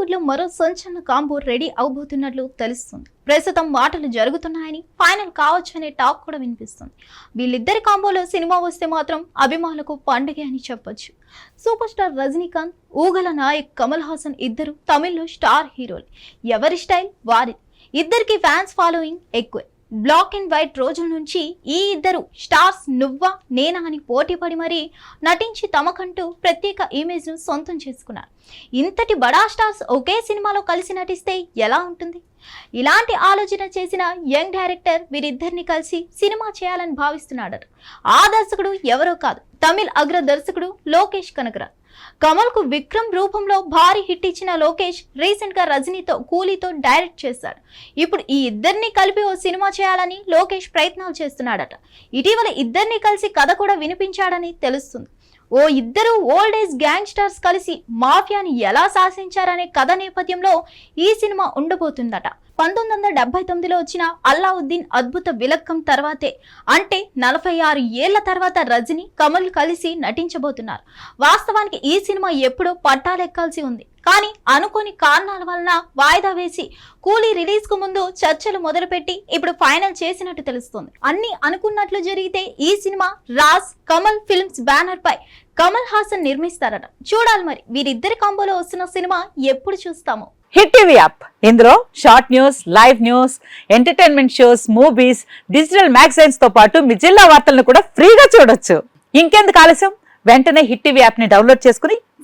టాలీవుడ్లో మరో సంచలన కాంబో రెడీ అవబోతున్నట్లు తెలుస్తుంది. ప్రస్తుతం మాటలు జరుగుతున్నాయని ఫైనల్ కావచ్చు అనే టాక్ కూడా వినిపిస్తుంది. వీళ్ళిద్దరి కాంబోలో సినిమా వస్తే మాత్రం అభిమానులకు పండుగ అని చెప్పొచ్చు. సూపర్ స్టార్ రజనీకాంత్ ఊగల నాయక్ కమల్ హాసన్ ఇద్దరు తమిళ్ళో స్టార్ హీరోలు. ఎవరి స్టైల్? వారి ఇద్దరికి ఫ్యాన్స్ ఫాలోయింగ్ ఎక్కువే. బ్లాక్ అండ్ వైట్ రోజుల నుంచి ఈ ఇద్దరు స్టార్స్ నువ్వా నేనా అని పోటీ పడి మరీ నటించి తమకంటూ ప్రత్యేక ఇమేజ్ను సొంతం చేసుకున్నారు. ఇంతటి బడా స్టార్స్ ఒకే సినిమాలో కలిసి నటిస్తే ఎలా ఉంటుంది? ఇలాంటి ఆలోచన చేసిన యంగ్ డైరెక్టర్ వీరిద్దరిని కలిసి సినిమా చేయాలని భావిస్తున్నాడట. ఆ దర్శకుడు ఎవరో కాదు తమిళ్ అగ్ర దర్శకుడు లోకేష్ కనకరాజ్ కమల్కు విక్రమ్ రూపంలో భారీ హిట్ ఇచ్చిన లోకేష్ రీసెంట్గా రజనీతో కూలీతో డైరెక్ట్ చేశాడు ఇప్పుడు ఈ ఇద్దరిని కలిపి ఓ సినిమా చేయాలని లోకేష్ ప్రయత్నాలు చేస్తున్నాడట. ఇటీవల ఇద్దరిని కలిసి కథ కూడా వినిపించాడని తెలుస్తుంది. ఓ ఇద్దరు ఓల్డ్ ఏజ్ గ్యాంగ్స్టర్స్ కలిసి మాఫియాని ఎలా శాసించారనే కథ నేపథ్యంలో ఈ సినిమా ఉండబోతుందట. పంతొమ్మిది వందల డెబ్బై తొమ్మిదిలో వచ్చిన అల్లావుద్దీన్ అద్భుత విలక్కం తర్వాతే అంటే నలభై ఆరు ఏళ్ళ తర్వాత రజనీ కమల్ కలిసి నటించబోతున్నారు. వాస్తవానికి ఈ సినిమా ఎప్పుడో పట్టాలెక్కాల్సి ఉంది. కానీ అనుకోని కారణాల వలన వాయిదా వేసి కూలీ రిలీజ్కు ముందు చర్చలు మొదలుపెట్టి ఇప్పుడు ఫైనల్ చేసినట్టు తెలుస్తుంది. అన్ని అనుకున్నట్లు జరిగితే ఈ cinema Raj Kamal films banner పై కమల్ హాసన్ నిర్మిస్తారట. చూడాలి మరి వీరిద్దరి కాంబోలో వస్తున్న సినిమా ఎప్పుడు చూస్తామో. Hit TV app. ఇందులో short news live news entertainment shows movies digital మ్యాగజైన్స్తో పాటు మీ జిల్లా వార్తలను కూడా ఫ్రీగా చూడొచ్చు. ఇంకెందుకు ఆలస్యం? వెంటనే హిట్ టీవీ యాప్ని డౌన్లోడ్ చేసుకుని